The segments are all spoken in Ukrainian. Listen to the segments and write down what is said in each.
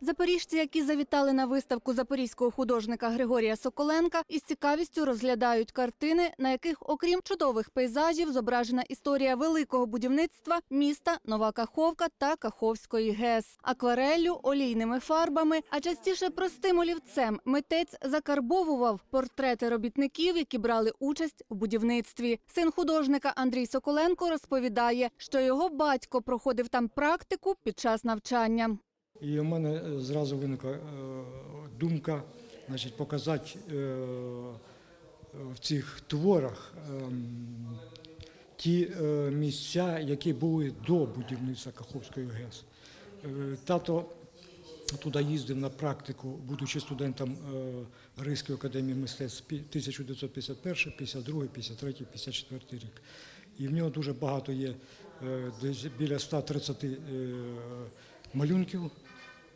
Запоріжці, які завітали на виставку запорізького художника Григорія Соколенка, із цікавістю розглядають картини, на яких, окрім чудових пейзажів, зображена історія великого будівництва міста Нова Каховка та Каховської ГЕС. Аквареллю, олійними фарбами, а частіше простим олівцем митець закарбовував портрети робітників, які брали участь у будівництві. Син художника Андрій Соколенко розповідає, що його батько проходив там практику під час навчання. І у мене е, зразу виникла е, думка значить, показати е, в цих творах ем, ті місця, які були до будівництва Каховської ГЕС. Тато туди їздив на практику, будучи студентом Ризької академії мистецтв пі- 1951, 52, 53, 54 рік. І в нього дуже багато є, десь біля 130 е, малюнків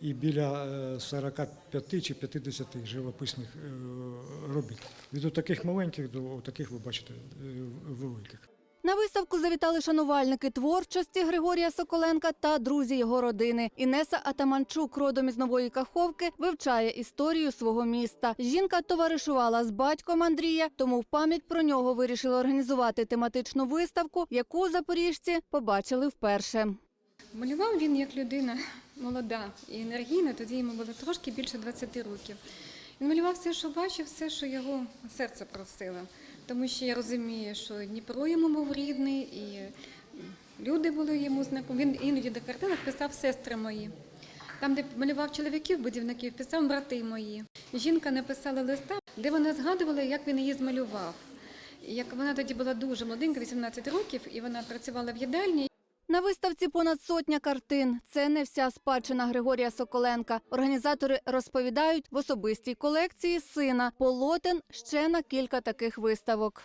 і біля е, 45 чи 50 живописних е, робіт. Від таких маленьких до таких, ви бачите, е, великих. На виставку завітали шанувальники творчості Григорія Соколенка та друзі його родини. Інеса Атаманчук, родом із Нової Каховки, вивчає історію свого міста. Жінка товаришувала з батьком Андрія, тому в пам'ять про нього вирішили організувати тематичну виставку, яку запоріжці побачили вперше. Малював він як людина молода і енергійна, тоді йому було трошки більше 20 років. Він малював все, що бачив, все, що його серце просило. Тому що я розумію, що Дніпро йому був рідний, і люди були йому знакомі. Він іноді до картинок писав сестри мої. Там, де малював чоловіків, будівників, писав брати мої. Жінка написала листа, де вона згадувала, як він її змалював. Як вона тоді була дуже молоденька, 18 років, і вона працювала в їдальні. На виставці понад сотня картин. Це не вся спадщина Григорія Соколенка. Організатори розповідають, в особистій колекції сина полотен ще на кілька таких виставок.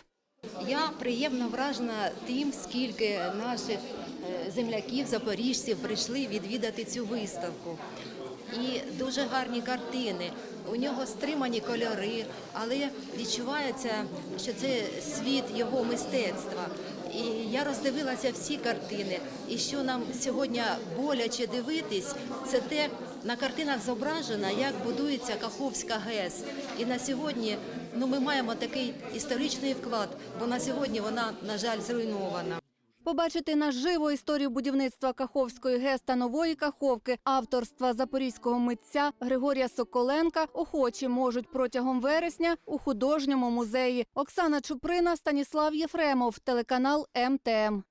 Я приємно вражена тим, скільки наших е, земляків, запоріжців прийшли відвідати цю виставку. І дуже гарні картини. У нього стримані кольори, але відчувається, що це світ його мистецтва. І я роздивилася всі картини. І що нам сьогодні боляче дивитись, це те на картинах зображено, як будується Каховська ГЕС. І на сьогодні ну, ми маємо такий історичний вклад, бо на сьогодні вона, на жаль, зруйнована. Побачити наживо історію будівництва Каховської ГЕС та нової Каховки авторства запорізького митця Григорія Соколенка охочі можуть протягом вересня у художньому музеї. Оксана Чуприна, Станіслав Єфремов, телеканал МТМ.